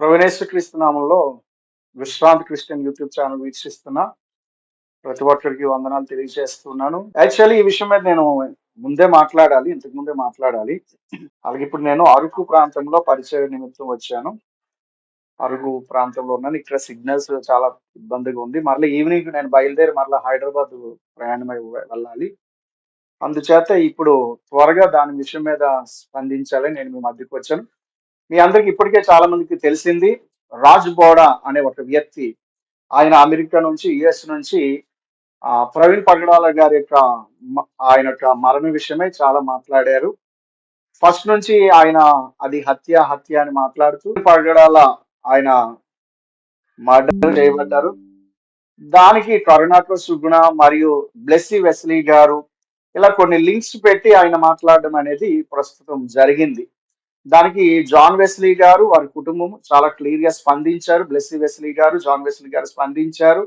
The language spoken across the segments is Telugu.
ప్రవీణేశ్వర క్రీస్తునామంలో విశ్రాంతి క్రిస్టియన్ యూట్యూబ్ ఛానల్ వీక్షిస్తున్న ప్రతి ఒక్కరికి వందనాలు తెలియజేస్తున్నాను. యాక్చువల్లీ ఈ విషయం మీద నేను ముందే మాట్లాడాలి ఇంతకు ముందే మాట్లాడాలి. అలాగే ఇప్పుడు నేను అరకు ప్రాంతంలో పరిచయ నిమిత్తం వచ్చాను. అరుగు ప్రాంతంలో ఉన్నాను ఇక్కడ సిగ్నల్స్ చాలా ఇబ్బందిగా ఉంది. మరలా ఈవినింగ్ నేను బయలుదేరి మరలా హైదరాబాద్ ప్రయాణమై వెళ్ళాలి. అందుచేత ఇప్పుడు త్వరగా దాని విషయం మీద స్పందించాలని నేను మీ మధ్యకు వచ్చాను. మీ అందరికి ఇప్పటికే చాలా మందికి తెలిసింది రాజ్ బోడా అనే ఒక వ్యక్తి ఆయన అమెరికా నుంచి యుఎస్ నుంచి ప్రవీణ్ పగడాల గారి యొక్క ఆయన యొక్క మరణ విషయమై చాలా మాట్లాడారు. ఫస్ట్ నుంచి ఆయన అది హత్య హత్య అని మాట్లాడుతూ పగడాల ఆయన మర్డర్ చేయబడ్డారు. దానికి కరుణాకర్ సుగుణ మరియు బ్లెస్సీ వెస్లీ గారు ఇలా కొన్ని లింక్స్ పెట్టి ఆయన మాట్లాడడం అనేది ప్రస్తుతం జరిగింది. దానికి జాన్ వెస్లీ గారు వారి కుటుంబం చాలా క్లియర్గా స్పందించారు. బ్లెస్సీ వెస్లీ గారు జాన్ వెస్లీ గారు స్పందించారు.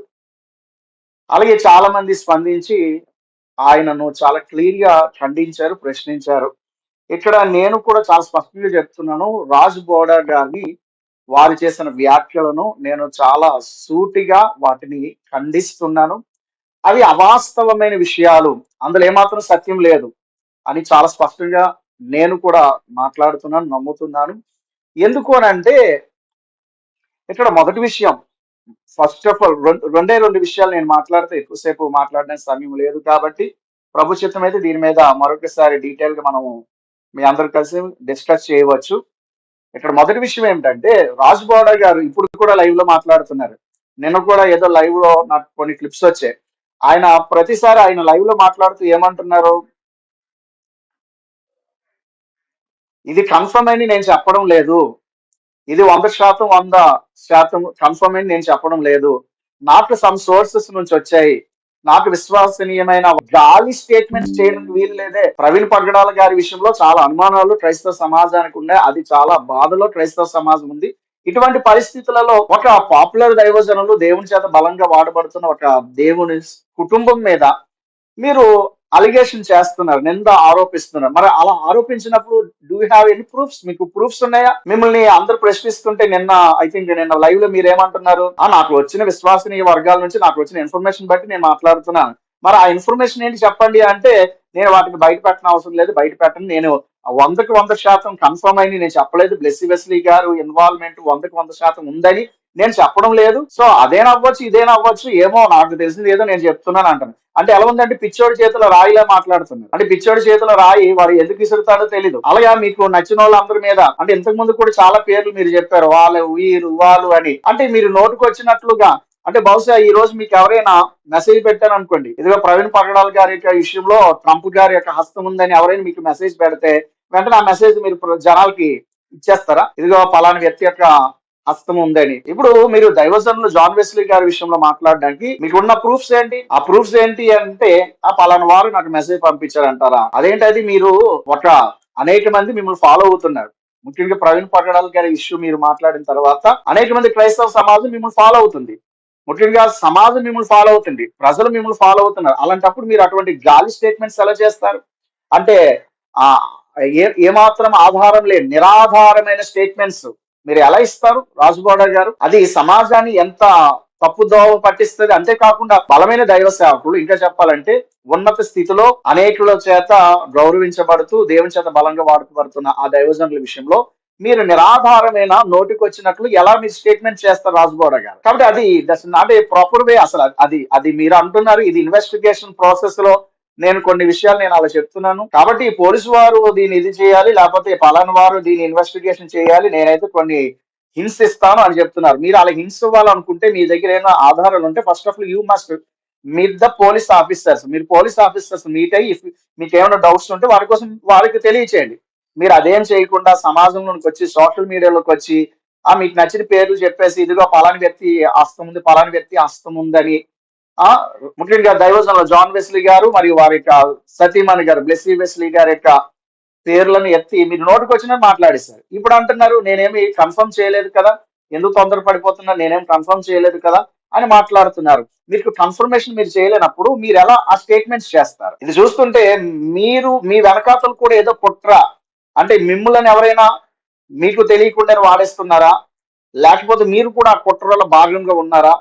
అలాగే చాలా మంది స్పందించి ఆయనను చాలా క్లియర్గా ఖండించారు ప్రశ్నించారు. ఇక్కడ నేను కూడా చాలా స్పష్టంగా చెప్తున్నాను. రాజ్ బోడా గారిని వారు చేసిన వ్యాఖ్యలను నేను చాలా సూటిగా వాటిని ఖండిస్తున్నాను. అవి అవాస్తవమైన విషయాలు. అందులో ఏమాత్రం సత్యం లేదు అని చాలా స్పష్టంగా నేను కూడా మాట్లాడుతున్నాను నమ్ముతున్నాను. ఎందుకు అని అంటే ఇక్కడ మొదటి విషయం. ఫస్ట్ ఆఫ్ ఆల్ రెండే రెండు విషయాలు నేను మాట్లాడితే ఎక్కువసేపు మాట్లాడడానికి సమయం లేదు కాబట్టి ప్రభు చిత్తం అయితే దీని మీద మరొకసారి డీటెయిల్గా మనము మీ అందరు కలిసి డిస్కస్ చేయవచ్చు. ఇక్కడ మొదటి విషయం ఏమిటంటే రాజ్ బోడా గారు ఇప్పుడు కూడా లైవ్లో మాట్లాడుతున్నారు. నిన్న కూడా ఏదో లైవ్లో నాకు కొన్ని క్లిప్స్ వచ్చాయి. ఆయన ప్రతిసారి ఆయన లైవ్లో మాట్లాడుతూ ఏమంటున్నారు? ఇది కన్ఫర్మ్ అని నేను చెప్పడం లేదు. ఇది వంద శాతం వంద శాతం కన్ఫర్మ్ అని నేను చెప్పడం లేదు. నాకు సమ్ సోర్సెస్ నుంచి వచ్చాయి. నాకు విశ్వసనీయమైన గాలి స్టేట్మెంట్స్ చేయడానికి వీలు లేదే ప్రవీణ్ పగడాల గారి విషయంలో చాలా అనుమానాలు క్రైస్తవ సమాజానికి ఉన్నాయి అది చాలా బాధలో క్రైస్తవ సమాజం ఉంది. ఇటువంటి పరిస్థితులలో ఒక పాపులర్ దైవజనులు దేవుని చేత బలంగా వాడబడుతున్న ఒక దేవుని కుటుంబం మీద మీరు అలిగేషన్ చేస్తున్నారు నింద ఆరోపిస్తున్నారు. మరి అలా ఆరోపించినప్పుడు డూ హ్యావ్ ఎనీ ప్రూఫ్స్ మీకు ప్రూఫ్స్ ఉన్నాయా? మిమ్మల్ని అందరు ప్రశ్నిస్తుంటే నిన్న ఐ థింక్ నిన్న లైవ్లో మీరు ఏమంటున్నారు? నాకు వచ్చిన విశ్వసనీయ వర్గాల నుంచి నాకు వచ్చిన ఇన్ఫర్మేషన్ బట్టి నేను మాట్లాడుతున్నాను. మరి ఆ ఇన్ఫర్మేషన్ ఏంటి చెప్పండి అంటే నేను వాటిని బయట పెట్టిన అవసరం లేదు బయట పెట్టను. నేను వందకు వంద శాతం కన్ఫర్మ్ అయింది నేను చెప్పలేదు. బ్లెస్సి వెస్లీ గారు ఇన్వాల్వ్మెంట్ వందకు వంద శాతం ఉందని నేను చెప్పడం లేదు. సో అదేనవ్వచ్చు ఇదేనవ్వచ్చు ఏమో నాకు తెలిసింది ఏదో నేను చెప్తున్నాను అంటాను. అంటే ఎలా ఉందంటే పిచ్చోడి చేతిలో రాయిలా మాట్లాడుతున్నారు. అంటే పిచ్చోడి చేతిలో రాయి వాడు ఎందుకు విసురుతాడో తెలీదు. అలాగా మీకు నచ్చిన వాళ్ళందరి మీద అంటే ఇంతకు ముందు కూడా చాలా పేర్లు మీరు చెప్పారు వాళ్ళు వీరు వాళ్ళు అని. అంటే మీరు నోటుకు వచ్చినట్లుగా అంటే బహుశా ఈ రోజు మీకు ఎవరైనా మెసేజ్ పెట్టాను అనుకోండి. ఇదిగో ప్రవీణ్ పగడాల్ గారి యొక్క విషయంలో ట్రంప్ గారి యొక్క హస్తం ఉందని ఎవరైనా మీకు మెసేజ్ పెడితే వెంటనే ఆ మెసేజ్ మీరు జనాలకి ఇచ్చేస్తారా? ఇదిగో పలానా వ్యక్తి యొక్క హస్తం ఉందని ఇప్పుడు మీరు దైవజనులు జాన్ వెస్లీ గారి విషయంలో మాట్లాడడానికి మీకు ఉన్న ప్రూఫ్స్ ఏంటి? ఆ ప్రూఫ్స్ ఏంటి అంటే ఆ పలానా వారు నాకు మెసేజ్ పంపించారంటారా? అదేంటది మీరు ఒక అనేక మంది మిమ్మల్ని ఫాలో అవుతున్నారు. ముఖ్యంగా ప్రవీణ్ పట్టడాల గారి ఇష్యూ మీరు మాట్లాడిన తర్వాత అనేక మంది క్రైస్తవ సమాజం మిమ్మల్ని ఫాలో అవుతుంది. ముఖ్యంగా సమాజం మిమ్మల్ని ఫాలో అవుతుంది. ప్రజలు మిమ్మల్ని ఫాలో అవుతున్నారు. అలాంటప్పుడు మీరు అటువంటి గాలి స్టేట్మెంట్స్ ఎలా చేస్తారు? అంటే ఏ ఏమాత్రం ఆధారం లేని నిరాధారమైన స్టేట్మెంట్స్ మీరు ఎలా ఇస్తారు? రాజుగౌడ గారు? అది సమాజాన్ని ఎంత తప్పుదోవ పట్టిస్తుంది? అంతేకాకుండా బలమైన దైవ సేవకులు ఇంకా చెప్పాలంటే ఉన్నత స్థితిలో అనేకుల చేత గౌరవించబడుతూ దేవుని చేత బలంగా వాడుకబడుతున్న ఆ దైవజనుల విషయంలో మీరు నిరాధారమైన నోటికి వచ్చినట్లు ఎలా మీరు స్టేట్మెంట్ చేస్తారు రాజుగౌడ గారు? కాబట్టి అది that's not a proper way అసలు. అది అది మీరు అంటున్నారు ఇది ఇన్వెస్టిగేషన్ ప్రాసెస్లో నేను కొన్ని విషయాలు నేను అలా చెప్తున్నాను. కాబట్టి పోలీసు వారు దీన్ని ఇది చేయాలి లేకపోతే పలానా వారు దీన్ని ఇన్వెస్టిగేషన్ చేయాలి నేనైతే కొన్ని హింస్ ఇస్తాను అని చెప్తున్నారు. మీరు అలా హింస్ ఇవ్వాలనుకుంటే మీ దగ్గర ఏమైనా ఆధారాలు ఉంటే first of all you must meet the police officers మీరు పోలీస్ ఆఫీసర్స్ మీట్ అయ్యి మీకు ఏమైనా డౌట్స్ ఉంటే వారి కోసం వారికి తెలియచేయండి. మీరు అదేం చేయకుండా సమాజంలోకి వచ్చి సోషల్ మీడియాలోకి వచ్చి ఆ మీకు నచ్చిన పేర్లు చెప్పేసి ఇదిగో పలాని వ్యక్తి హస్తం ఉంది పలాని వ్యక్తి హస్తం ఉందని ముఖ్యంగా దైవజనంలో జాన్ వెస్లీ గారు మరియు వారి యొక్క సతీమణి గారు బ్లెస్లీ వెస్లీ గారి యొక్క పేర్లను ఎత్తి మీరు నోటికి వచ్చిన మాట్లాడేశారు. ఇప్పుడు అంటున్నారు నేనేమి కన్ఫర్మ్ చేయలేదు కదా? ఎందుకు తొందర పడిపోతున్నా? నేనేం కన్ఫర్మ్ చేయలేదు కదా? అని మాట్లాడుతున్నారు. మీకు కన్ఫర్మేషన్ మీరు చేయలేనప్పుడు మీరు ఎలా ఆ స్టేట్మెంట్స్ చేస్తారు? ఇది చూస్తుంటే మీరు మీ వెనకాతలు కూడా ఏదో కుట్ర. అంటే మిమ్మల్ని ఎవరైనా మీకు తెలియకుండా వాడేస్తున్నారా? లేకపోతే మీరు కూడా ఆ కుట్రలో భాగంగా ఉన్నారా?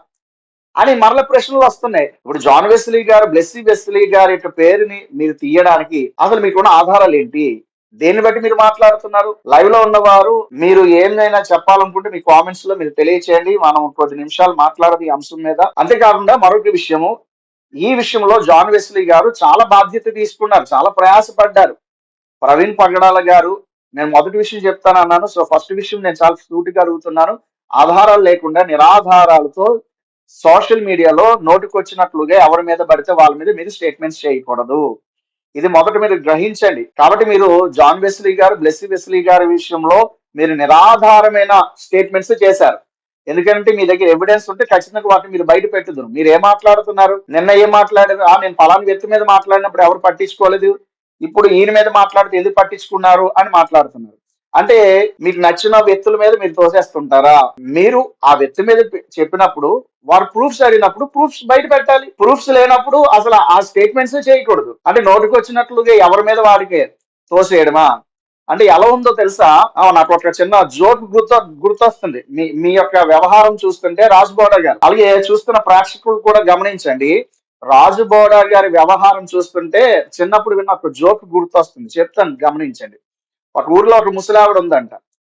అని మరల ప్రశ్నలు వస్తున్నాయి. ఇప్పుడు జాన్ వెస్లీ గారు బ్లెస్సీ వెస్లీ గారి యొక్క పేరుని మీరు తీయడానికి అసలు మీకున్న ఆధారాలు ఏంటి? దేన్ని బట్టి మీరు మాట్లాడుతున్నారు? లైవ్లో ఉన్నవారు మీరు ఏమైనా చెప్పాలనుకుంటే మీ కామెంట్స్లో మీరు తెలియచేయండి. మనం కొద్ది నిమిషాలు మాట్లాడదు ఈ అంశం మీద. అంతేకాకుండా మరొక విషయము ఈ విషయంలో జాన్ వెస్లీ గారు చాలా బాధ్యత తీసుకున్నారు చాలా ప్రయాసపడ్డారు. ప్రవీణ్ పగడాల గారు నేను మొదటి విషయం చెప్తాను అన్నాను సో ఫస్ట్ విషయం నేను చాలా సూటిగా అడుగుతున్నాను. ఆధారాలు లేకుండా నిరాధారాలతో సోషల్ మీడియాలో నోటికొచ్చినట్లుగా ఎవరి మీద పడితే వాళ్ళ మీద మీరు స్టేట్మెంట్స్ చేయకూడదు. ఇది మొదట మీరు గ్రహించండి. కాబట్టి మీరు జాన్ వెస్లీ గారు బ్లెస్సీ వెస్లీ గారి విషయంలో మీరు నిరాధారమైన స్టేట్మెంట్స్ చేశారు. ఎందుకంటే మీ దగ్గర ఎవిడెన్స్ ఉంటే ఖచ్చితంగా వాటిని మీరు బయట పెట్టుదురు. మీరు ఏం మాట్లాడుతున్నారు? నిన్న ఏం మాట్లాడారు? ఆ నేను పలానా వ్యక్తి మీద మాట్లాడినప్పుడు ఎవరు పట్టించుకోలేదు? ఇప్పుడు ఈయన మీద మాట్లాడితే ఎందుకు పట్టించుకున్నారు? అని మాట్లాడుతున్నారు. అంటే మీకు నచ్చిన వ్యక్తుల మీద మీరు తోసేస్తుంటారా? మీరు ఆ వ్యక్తి మీద చెప్పినప్పుడు వారు ప్రూఫ్స్ అడిగినప్పుడు ప్రూఫ్స్ బయట పెట్టాలి. ప్రూఫ్స్ లేనప్పుడు అసలు ఆ స్టేట్మెంట్స్ చేయకూడదు. అంటే నోటికి వచ్చినట్లుగా ఎవరి మీద వారికి తోసేయడమా? అంటే ఎలా ఉందో తెలుసా? నాకు ఒక చిన్న జోక్ గుర్తు గుర్తొస్తుంది. మీ మీ యొక్క వ్యవహారం చూస్తుంటే రాజు బోర్డర్ గారు. అలాగే చూస్తున్న ప్రేక్షకులు కూడా గమనించండి. రాజు బోర్డర్ గారి వ్యవహారం చూస్తుంటే చిన్నప్పుడు విన్న ఒక జోక్ గుర్తొస్తుంది. చెప్తాను గమనించండి. ఒక ఊర్లో ఒక ముసలావిడ ఉందంట.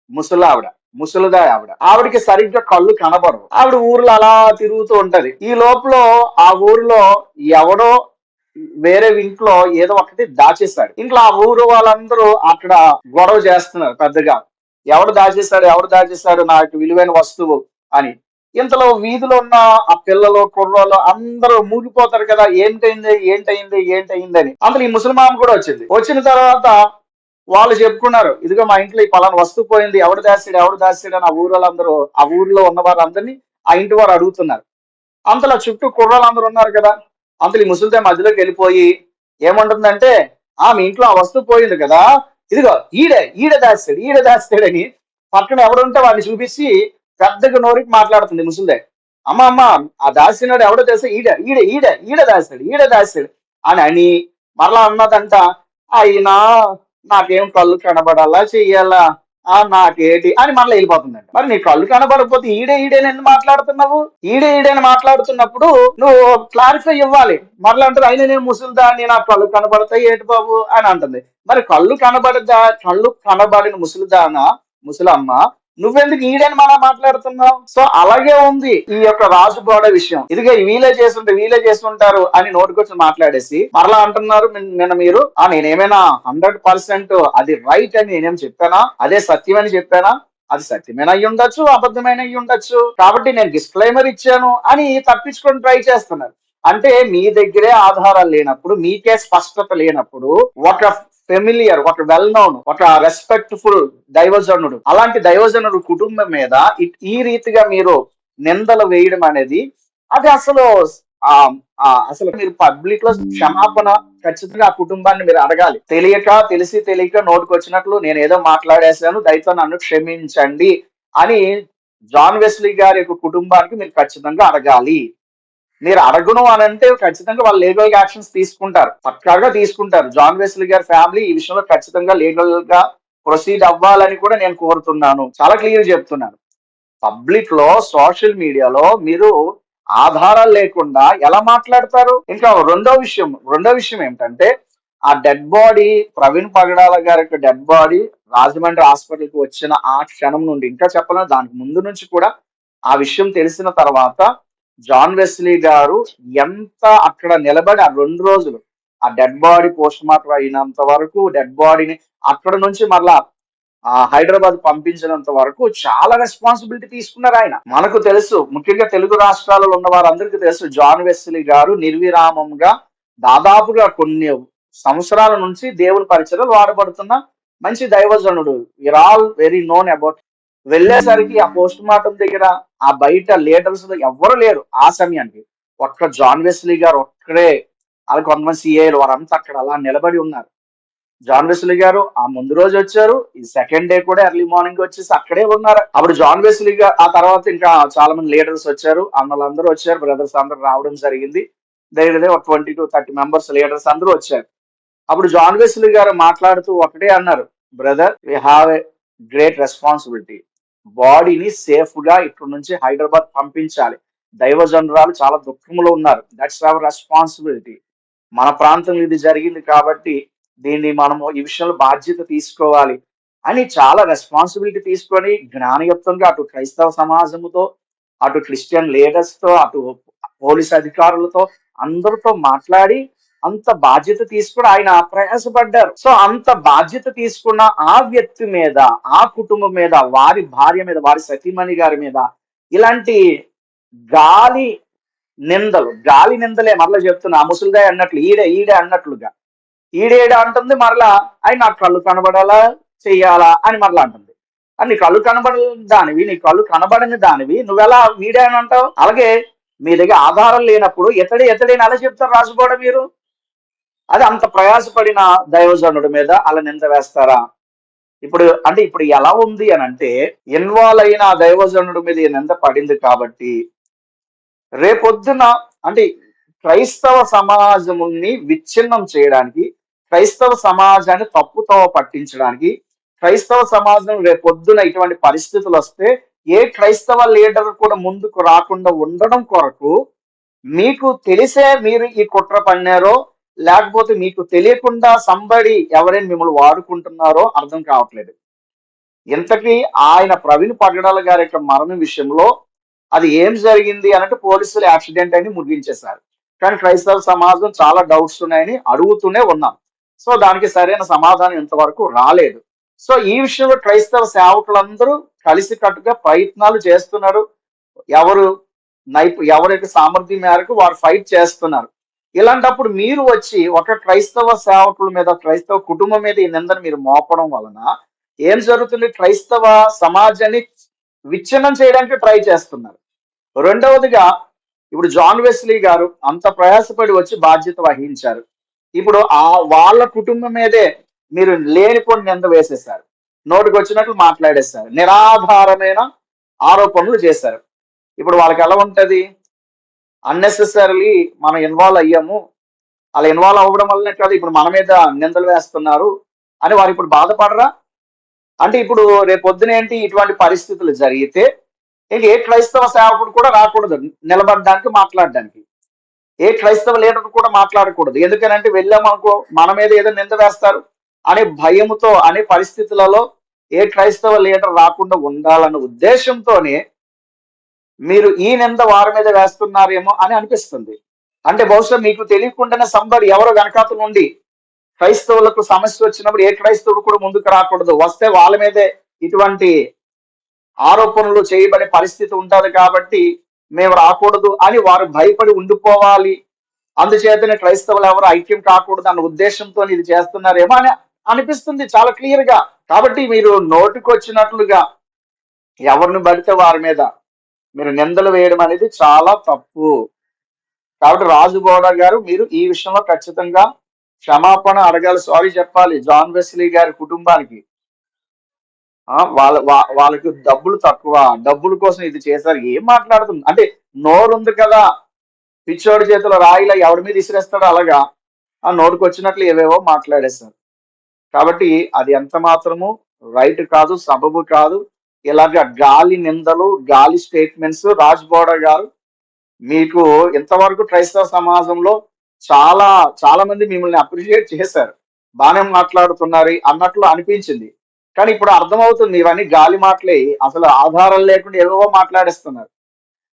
ముసలావిడ ముసలిదా ఆవిడ. ఆవిడకి సరిగ్గా కళ్ళు కనబడవు. ఆవిడ ఊర్లో అలా తిరుగుతూ ఉంటది. ఈ లోపల ఆ ఊరిలో ఎవడో వేరే ఇంట్లో ఏదో ఒకటి దాచేస్తాడు ఇంట్లో ఆ ఊరు వాళ్ళందరూ అక్కడ గొడవ చేస్తున్నారు పెద్దగా. ఎవడు దాచేస్తాడు ఎవడు దాచేస్తాడు నాకు విలువైన వస్తువు అని. ఇంతలో వీధిలో ఉన్న ఆ పిల్లలు కుర్రోళ్ళు అందరూ మూగిపోతారు కదా ఏంటైంది ఏంటైంది ఏంటైంది అని. అందులో ఈ ముసలిమామ కూడా వచ్చింది. వచ్చిన తర్వాత వాళ్ళు చెప్పుకున్నారు ఇదిగో మా ఇంట్లో ఈ పలానా వస్తువు పోయింది ఎవడు దాస్తాడు ఎవడు దాస్తాడు అని ఆ ఊరు వాళ్ళందరూ ఆ ఊర్లో ఉన్న వారందరినీ ఆ ఇంటి వారు అడుగుతున్నారు. అంతలో చుట్టూ కుర్రాళ్ళందరూ ఉన్నారు కదా అంతలో ఈ ముసలిదే మధ్యలోకి వెళ్ళిపోయి ఏమంటుందంటే ఆ మీ ఇంట్లో ఆ వస్తువు పోయింది కదా ఇదిగో ఈడే ఈడ దాస్తాడు ఈడ దాస్తాడని పక్కన ఎవడుంటే వాడిని చూపించి పెద్దగా నోరికి మాట్లాడుతుంది ముసలిదే. అమ్మ అమ్మ ఆ దాసినాడు ఎవడో తెలుసా? ఈడ ఈడ ఈడ ఈడ దాస్తాడు ఈడ దాస్తాడు అని అని మరలా అన్నదంట. అయినా నాకేం కళ్ళు కనబడాలా? చెయ్యాలా? ఆ నాకేటి? అని మళ్ళీ వెళ్ళిపోతుందండి. మరి నీ కళ్ళు కనబడకపోతే ఈడే ఈడే నేను మాట్లాడుతున్నావు? ఈడే ఈడేని మాట్లాడుతున్నప్పుడు నువ్వు క్లారిఫై ఇవ్వాలి. మరలా అంటారు అయినా నేను ముసలిదాన్ని నా కళ్ళు కనబడతాయి ఏంటి బాబు? అని అంటుంది. మరి కళ్ళు కనబడదా? కళ్ళు కనబడిన ముసలిదానా? ముసలమ్మ? నువ్వెందుకు ఈడని మనం మాట్లాడుతున్నావు? సో అలాగే ఉంది ఈ యొక్క రాజు గోడ విషయం. ఇదిగే వీలే చేస్తుంటే వీలే చేస్తుంటారు అని నోటికొచ్చి మాట్లాడేసి మరలా అంటున్నారు నిన్న మీరు ఆ నేనేమైనా హండ్రెడ్ పర్సెంట్ అది రైట్ అని నేనేం చెప్పానా? అదే సత్యం అని చెప్పానా? అది సత్యమైన అయ్యి ఉండొచ్చు అబద్ధమైన అయ్యి ఉండొచ్చు. కాబట్టి నేను డిస్క్లైమర్ ఇచ్చాను అని తప్పించుకొని ట్రై చేస్తున్నారు. అంటే మీ దగ్గరే ఆధారాలు లేనప్పుడు మీకే స్పష్టత లేనప్పుడు ఒక ఫెమిలియర్ ఒక వెల్ నోన్ ఒక రెస్పెక్ట్ఫుల్ దైవజనుడు. అలాంటి దైవజనుడు కుటుంబం మీద ఈ రీతిగా మీరు నిందలు వేయడం అనేది అది అసలు ఆ అసలు మీరు పబ్లిక్లో క్షమాపణ ఖచ్చితంగా ఆ కుటుంబాన్ని మీరు అడగాలి. తెలియక తెలిసి తెలియక నోటుకు వచ్చినట్లు నేను ఏదో మాట్లాడేశాను దయతో నన్ను క్షమించండి అని జాన్ వెస్లీ గారి యొక్క కుటుంబానికి మీరు ఖచ్చితంగా అడగాలి. మీరు అడగను అని అంటే ఖచ్చితంగా వాళ్ళు లీగల్ యాక్షన్స్ తీసుకుంటారు. పక్కాగా తీసుకుంటారు. జాన్ వెస్లీ గారి ఫ్యామిలీ ఈ విషయంలో ఖచ్చితంగా లీగల్గా ప్రొసీడ్ అవ్వాలని కూడా నేను కోరుతున్నాను. చాలా క్లియర్ చెప్తున్నాను. పబ్లిక్లో సోషల్ మీడియాలో మీరు ఆధారాలు లేకుండా ఎలా మాట్లాడతారు? ఇంకా రెండో విషయం రెండో విషయం ఏంటంటే ఆ డెడ్ బాడీ ప్రవీణ్ పగడాల గారి యొక్క డెడ్ బాడీ రాజమండ్రి హాస్పిటల్కి వచ్చిన ఆ క్షణం నుండి ఇంకా చెప్పను దానికి ముందు నుంచి కూడా ఆ విషయం తెలిసిన తర్వాత జాన్ వెస్లీ గారు ఎంత అక్కడ నిలబడి ఆ రెండు రోజులు ఆ డెడ్ బాడీ పోస్ట్ మార్టం అయినంత వరకు డెడ్ బాడీని అక్కడ నుంచి మళ్ళా ఆ హైదరాబాద్ పంపించినంత వరకు చాలా రెస్పాన్సిబిలిటీ తీసుకున్నారు ఆయన. మనకు తెలుసు ముఖ్యంగా తెలుగు రాష్ట్రాలలో ఉన్న వారందరికీ తెలుసు జాన్ వెస్లీ గారు నిర్విరామంగా దాదాపుగా కొన్ని సంవత్సరాల నుంచి దేవుని పరిచయలు వాడబడుతున్న మంచి దైవజనుడు. We're all very known about వెళ్ళేసరికి ఆ పోస్ట్ మార్టం దగ్గర ఆ బయట లీడర్స్ ఎవ్వరు లేరు ఆ సమయానికి. ఒక్క జాన్ వెస్లీ గారు ఒక్కడే అలాగే కొంతమంది సిఏలు వారంతా అక్కడ అలా నిలబడి ఉన్నారు. జాన్ వెస్లీ గారు ఆ ముందు రోజు వచ్చారు ఈ సెకండ్ డే కూడా ఎర్లీ మార్నింగ్ వచ్చేసి అక్కడే ఉన్నారు. అప్పుడు జాన్ వెస్లీ గారు ఆ తర్వాత ఇంకా చాలా మంది లీడర్స్ వచ్చారు అన్నలందరూ వచ్చారు బ్రదర్స్ అందరూ రావడం జరిగింది. దగ్గర ఒక twenty to thirty members leaders అందరూ వచ్చారు. అప్పుడు జాన్ వెస్లీ గారు మాట్లాడుతూ ఒకటే అన్నారు brother we have a great responsibility బాడీని సేఫ్గా ఇక్కడ నుంచి హైదరాబాద్ పంపించాలి. దైవజనురాలు చాలా దుఃఖంలో ఉన్నారు. దట్స్ అవర్ రెస్పాన్సిబిలిటీ మన ప్రాంతంలో ఇది జరిగింది కాబట్టి దీన్ని మనము ఈ విషయంలో బాధ్యత తీసుకోవాలి అని చాలా రెస్పాన్సిబిలిటీ తీసుకొని జ్ఞానయుక్తంగా అటు క్రైస్తవ సమాజంతో అటు క్రిస్టియన్ లీడర్స్తో అటు పోలీస్ అధికారులతో అందరితో మాట్లాడి అంత బాధ్యత తీసుకుని ఆయన ప్రయాసపడ్డారు సో అంత బాధ్యత తీసుకున్న ఆ వ్యక్తి మీద ఆ కుటుంబం మీద వారి భార్య మీద వారి సతీమణి గారి మీద ఇలాంటి గాలి నిందలు గాలి నిందలే మరలా చెప్తున్నా. ఆ ముసలిగా అన్నట్లు ఈడే ఈడే అన్నట్లుగా. ఈడేడ అంటుంది మరలా అయి నాకు కళ్ళు కనబడాలా చెయ్యాలా అని మరలా అంటుంది. అని నీ కళ్ళు కనబడని దానివి నీ కళ్ళు కనబడని దానివి నువ్వెలా వీడే అని అంటావు? అలాగే మీ దగ్గర ఆధారం లేనప్పుడు ఎతడే ఎతడే అలా చెప్తారు రాసుకోవడం మీరు? అది అంత ప్రయాసపడిన దైవజనుడి మీద అలా నింద వేస్తారా? ఇప్పుడు అంటే ఇప్పుడు ఎలా ఉంది అని అంటే ఇన్వాల్వ్ అయిన ఆ దైవజనుడి మీద నింద పడింది కాబట్టి రేపొద్దున అంటే క్రైస్తవ సమాజముని విచ్ఛిన్నం చేయడానికి క్రైస్తవ సమాజాన్ని తప్పుతో పట్టించడానికి క్రైస్తవ సమాజం రేపొద్దున ఇటువంటి పరిస్థితులు వస్తే ఏ క్రైస్తవ లీడర్ కూడా ముందుకు రాకుండా ఉండడం కొరకు మీకు తెలిసే మీరు ఈ కుట్ర పన్నారో లేకపోతే మీకు తెలియకుండా సంబడి ఎవరైనా మిమ్మల్ని వాడుకుంటున్నారో అర్థం కావట్లేదు. ఇంతకీ ఆయన ప్రవీణ్ పగడాల గారి యొక్క మరణం విషయంలో అది ఏం జరిగింది అన్నట్టు పోలీసులు యాక్సిడెంట్ అని ముగించేశారు కానీ క్రైస్తవ సమాజం చాలా డౌట్స్ ఉన్నాయని అడుగుతూనే ఉన్నాం. సో దానికి సరైన సమాధానం ఇంతవరకు రాలేదు. సో ఈ విషయంలో క్రైస్తవ సేవకులందరూ కలిసికట్టుగా ప్రయత్నాలు చేస్తున్నారు. ఎవరు నైపు ఎవరి సామర్థ్యం మేరకు వారు ఫైట్ చేస్తున్నారు. ఇలాంటప్పుడు మీరు వచ్చి ఒక క్రైస్తవ సేవకుల మీద క్రైస్తవ కుటుంబం మీద ఈ నిందను మీరు మోపడం వలన ఏం జరుగుతుంది? క్రైస్తవ సమాజాన్ని విచ్ఛిన్నం చేయడానికి ట్రై చేస్తున్నారు. రెండవదిగా ఇప్పుడు జాన్ వెస్లీ గారు అంత ప్రయాసపడి వచ్చి బాధ్యత వహించారు. ఇప్పుడు ఆ వాళ్ళ కుటుంబం మీదే మీరు లేనిపోని నింద వేసేశారు. నోటికి వచ్చినట్లు మాట్లాడేశారు. నిరాధారమైన ఆరోపణలు చేశారు. ఇప్పుడు వాళ్ళకి ఎలా ఉంటది? అన్నెసెసరీలీ మనం ఇన్వాల్వ్ అయ్యాము. అలా ఇన్వాల్వ్ అవ్వడం వల్లనే కాదు ఇప్పుడు మన మీద నిందలు వేస్తున్నారు అని వారు ఇప్పుడు బాధపడరా? అంటే ఇప్పుడు రేపొద్దునేంటి ఇటువంటి పరిస్థితులు జరిగితే ఏంటి ఏ క్రైస్తవ సేవకుడు కూడా రాకూడదు నిలబడడానికి మాట్లాడడానికి. ఏ క్రైస్తవ లీడర్ కూడా మాట్లాడకూడదు. ఎందుకనంటే వెళ్ళామనుకో మన మీద ఏదో నింద వేస్తారు అనే భయముతో అనే పరిస్థితులలో ఏ క్రైస్తవ లీడర్ రాకుండా ఉండాలన్న ఉద్దేశంతోనే మీరు ఈ నింద వారి మీద వేస్తున్నారేమో అని అనిపిస్తుంది. అంటే బహుశా మీకు తెలియకుండానే సంబడి ఎవరో వెనకాతల నుండి క్రైస్తవులకు సమస్య వచ్చినప్పుడు ఏ క్రైస్తవుడు కూడా ముందుకు రాకూడదు. వస్తే వాళ్ళ మీదే ఇటువంటి ఆరోపణలు చేయబడే పరిస్థితి ఉంటుంది కాబట్టి మేము రాకూడదు అని వారు భయపడి ఉండిపోవాలి. అందుచేతనే క్రైస్తవులు ఎవరు ఐక్యం కాకూడదు అన్న ఉద్దేశంతో ఇది చేస్తున్నారేమో అని అనిపిస్తుంది చాలా క్లియర్గా కాబట్టి మీరు నోటికొచ్చినట్లుగా ఎవరిని పడితే వారి మీద మీరు నిందలు వేయడం అనేది చాలా తప్పు. కాబట్టి రాజు గౌడ గారు మీరు ఈ విషయంలో ఖచ్చితంగా క్షమాపణ అడగాలి సారీ చెప్పాలి. జాన్ వెస్లీ గారి కుటుంబానికి. వాళ్ళ వాళ్ళకి డబ్బులు తక్కువ. డబ్బుల కోసం ఇది చేశారు. ఏం మాట్లాడుతుంది అంటే నోరు ఉంది కదా. పిచ్చోడి చేతిలో రాయిలా ఎవడి మీద ఇసిరేస్తాడో అలాగా. ఆ నోటికి వచ్చినట్లు ఏవేవో మాట్లాడేశారు. కాబట్టి అది ఎంత మాత్రము రైట్ కాదు సబబు కాదు. ఇలాగ గాలి నిందలు గాలి స్టేట్మెంట్స్ రాజ్ బోడా గారు మీకు ఇంతవరకు క్రైస్తవ సమాజంలో చాలా చాలా మంది మిమ్మల్ని అప్రిషియేట్ చేశారు. బాగానే మాట్లాడుతున్నారు అన్నట్లు అనిపించింది. కానీ ఇప్పుడు అర్థమవుతుంది ఇవన్నీ గాలి మాటలే అసలు ఆధారం లేకుండా ఏవేవో మాట్లాడేస్తున్నారు.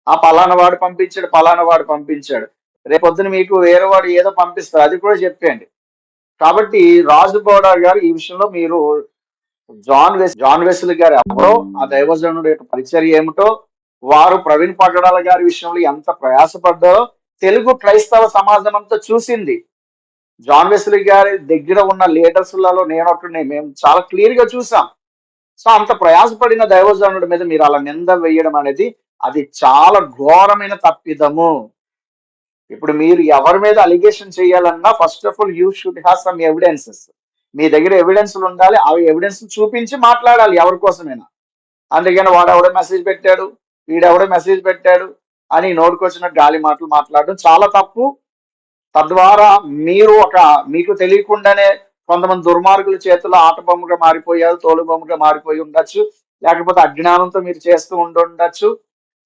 ఆ పలానా వాడు పంపించాడు పలానా వాడు పంపించాడు. రేపొద్దున మీకు వేరే వాడు ఏదో పంపిస్తారు అది కూడా చెప్పండి కాబట్టి రాజు బోడా గారు ఈ విషయంలో మీరు జాన్ వెస్ జాన్ వెస్లీ గారు ఎవరో ఆ దైవజనుడు యొక్క పరిచర్య ఏమిటో వారు ప్రవీణ్ పగడాల గారి విషయంలో ఎంత ప్రయాసపడ్డారో తెలుగు క్రైస్తవ సమాజం అంతా చూసింది. జాన్ వెస్లీ గారి దగ్గర ఉన్న లీడర్స్లలో నేను ఒకరిని మేము చాలా క్లియర్గా చూసాం. సో అంత ప్రయాసపడిన దైవజనుడి మీద మీరు అలా నింద వేయడం అనేది అది చాలా ఘోరమైన తప్పిదము. ఇప్పుడు మీరు ఎవరి మీద అలిగేషన్ చేయాలన్నా first of all you should have some evidences మీ దగ్గర ఎవిడెన్స్లు ఉండాలి అవి ఎవిడెన్స్ చూపించి మాట్లాడాలి ఎవరి కోసమైనా. అందుకని వాడెవడో మెసేజ్ పెట్టాడు వీడెవడో మెసేజ్ పెట్టాడు అని నోటుకొచ్చిన గాలి మాటలు మాట్లాడడం చాలా తప్పు. తద్వారా మీరు ఒక మీకు తెలియకుండానే కొంతమంది దుర్మార్గుల చేతిలో ఆట బొమ్మగా మారిపోయారు తోలు బొమ్మగా మారిపోయి ఉండొచ్చు లేకపోతే అజ్ఞానంతో మీరు చేస్తూ ఉండుండొచ్చు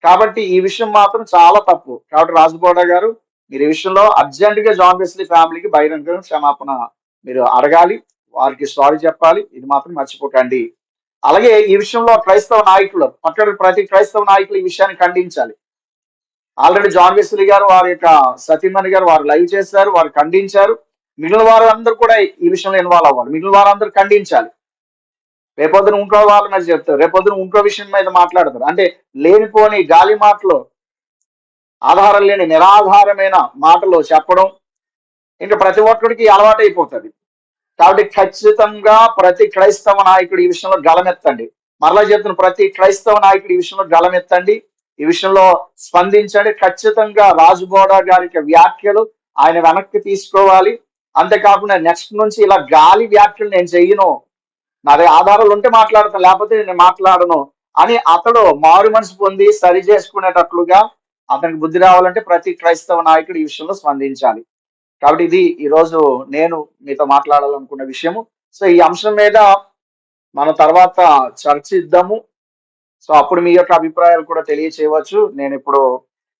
కాబట్టి ఈ విషయం మాత్రం చాలా తప్పు. కాబట్టి రాజుగౌడ గారు మీరు ఈ విషయంలో అర్జెంటుగా జాన్ వెస్లీ ఫ్యామిలీకి బహిరంగ క్షమాపణ మీరు అడగాలి. వారికి సారీ చెప్పాలి ఇది మాత్రం మర్చిపోకండి. అలాగే ఈ విషయంలో క్రైస్తవ నాయకులు పక్కన ప్రతి క్రైస్తవ నాయకులు ఈ విషయాన్ని ఖండించాలి. ఆల్రెడీ జాన్ వెస్లీ గారు వారి యొక్క సతీమణి గారు వారు లైవ్ చేశారు వారు ఖండించారు. మిగిలిన వారందరూ కూడా ఈ విషయంలో ఇన్వాల్వ్ అవ్వాలి. మిగిలిన వారందరూ ఖండించాలి. రేపొద్దున ఇంకో వాళ్ళ మీద చెప్తారు. రేపొద్దున ఇంకో విషయం మీద మాట్లాడతారు. అంటే లేనిపోని గాలి మాటలు ఆధారం లేని నిరాధారమైన మాటలు చెప్పడం ఇంకా ప్రతి ఒక్కడికి అలవాటు అయిపోతుంది కాబట్టి ఖచ్చితంగా ప్రతి క్రైస్తవ నాయకుడు ఈ విషయంలో గలమెత్తండి. మరలా చెప్తున్న ప్రతి క్రైస్తవ నాయకుడు ఈ విషయంలో గలమెత్తండి. ఈ విషయంలో స్పందించండి. ఖచ్చితంగా రాజుబోడా గారి వ్యాఖ్యలు ఆయన వెనక్కి తీసుకోవాలి. అంతేకాకుండా నెక్స్ట్ నుంచి ఇలా గాలి వ్యాఖ్యలు నేను చెయ్యను నా ఆధారాలు ఉంటే మాట్లాడతాను లేకపోతే నేను మాట్లాడను అని అతడు మారు మనసు పొంది సరి చేసుకునేటట్లుగా అతనికి బుద్ధి రావాలంటే ప్రతి క్రైస్తవ నాయకుడు ఈ విషయంలో స్పందించాలి. కాబట్టి ఇది ఈరోజు నేను మీతో మాట్లాడాలనుకున్న విషయము. సో ఈ అంశం మీద మనం తర్వాత చర్చిద్దాము. సో అప్పుడు మీ యొక్క అభిప్రాయాలు కూడా తెలియచేయవచ్చు. నేను ఇప్పుడు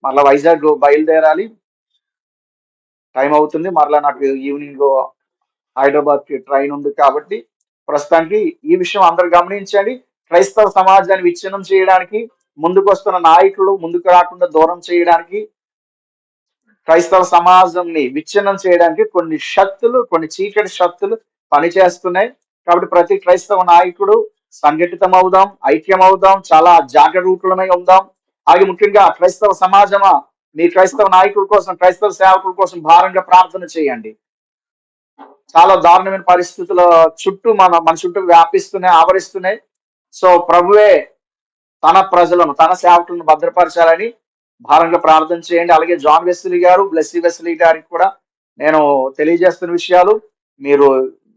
మరలా వైజాగ్ బయలుదేరాలి. టైం అవుతుంది. మరలా నాకు ఈవినింగ్ హైదరాబాద్కి ట్రైన్ ఉంది కాబట్టి ప్రస్తుతానికి ఈ విషయం అందరు గమనించండి. క్రైస్తవ సమాజాన్ని విచ్ఛిన్నం చేయడానికి ముందుకు వస్తున్న నాయకులు ముందుకు రాకుండా దూరం చేయడానికి క్రైస్తవ సమాజంని విచ్ఛిన్నం చేయడానికి కొన్ని శక్తులు కొన్ని చీకటి శక్తులు పనిచేస్తున్నాయి. కాబట్టి ప్రతి క్రైస్తవ నాయకుడు సంఘటితం అవుదాం ఐక్యం అవుదాం చాలా జాగరూకులమై ఉందాం. అలాగే ముఖ్యంగా క్రైస్తవ సమాజమా? మీ క్రైస్తవ నాయకుల కోసం క్రైస్తవ సేవకుల కోసం భారంగా ప్రార్థన చేయండి. చాలా దారుణమైన పరిస్థితుల చుట్టూ మన మన చుట్టూ వ్యాపిస్తున్నాయి ఆవరిస్తున్నాయి. సో ప్రభువే తన ప్రజలను తన సేవకులను భద్రపరచాలని భారంగా ప్రార్థన చేయండి. అలాగే జాన్ వెస్లీ గారు బ్లెస్సీ వెస్లీ గారికి కూడా నేను తెలియజేస్తున్న విషయాలు మీరు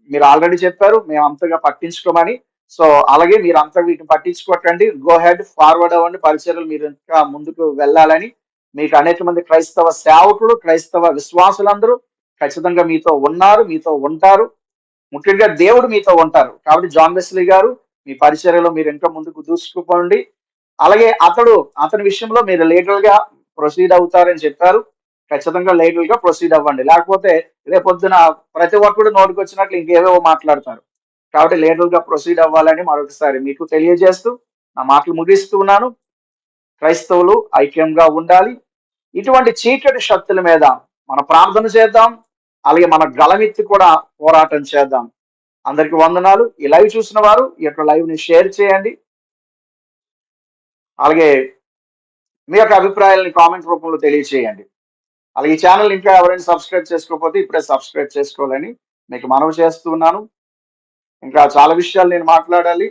మీరు ఆల్రెడీ చెప్పారు. మేము అంతగా పట్టించుకోమని. సో అలాగే మీరు అంతా వీటిని పట్టించుకోకండి. గో హెడ్ ఫార్వర్డ్ అవ్వండి. పరిచయలు మీరు ఇంకా ముందుకు వెళ్ళాలని మీకు అనేక మంది క్రైస్తవ సేవకులు క్రైస్తవ విశ్వాసులందరూ ఖచ్చితంగా మీతో ఉన్నారు మీతో ఉంటారు. ముఖ్యంగా దేవుడు మీతో ఉంటారు. కాబట్టి జాన్ వెస్లీ గారు మీ పరిచర్యలో మీరు ఇంకా ముందుకు దూసుకుపోండి. అలాగే అతడు అతని విషయంలో మీరు లీగల్గా ప్రొసీడ్ అవుతారని చెప్పారు. ఖచ్చితంగా లీగల్గా ప్రొసీడ్ అవ్వండి. లేకపోతే రేపొద్దున ప్రతి ఒక్కడు నోటికి వచ్చినట్లు ఇంకేవేవో మాట్లాడతారు. కాబట్టి లీగల్గా ప్రొసీడ్ అవ్వాలని మరొకసారి మీకు తెలియజేస్తూ నా మాటలు ముగిస్తూ ఉన్నాను. క్రైస్తవులు ఐక్యంగా ఉండాలి. ఇటువంటి చీకటి శక్తుల మీద మన ప్రార్థన చేద్దాం. అలాగే మన గలమెత్తి కూడా పోరాటం చేద్దాం. అందరికి వందనాలు. ఈ లైవ్ చూసిన వారు ఈ యొక్క లైవ్ని షేర్ చేయండి. అలాగే మీ యొక్క అభిప్రాయాలని కామెంట్ రూపంలో తెలియచేయండి. అలాగే ఈ ఛానల్ ఇంకా ఎవరైనా సబ్స్క్రైబ్ చేసుకోకపోతే ఇప్పుడే సబ్స్క్రైబ్ చేసుకోవాలని మీకు మనవి చేస్తున్నాను. ఇంకా చాలా విషయాలు నేను మాట్లాడాలి.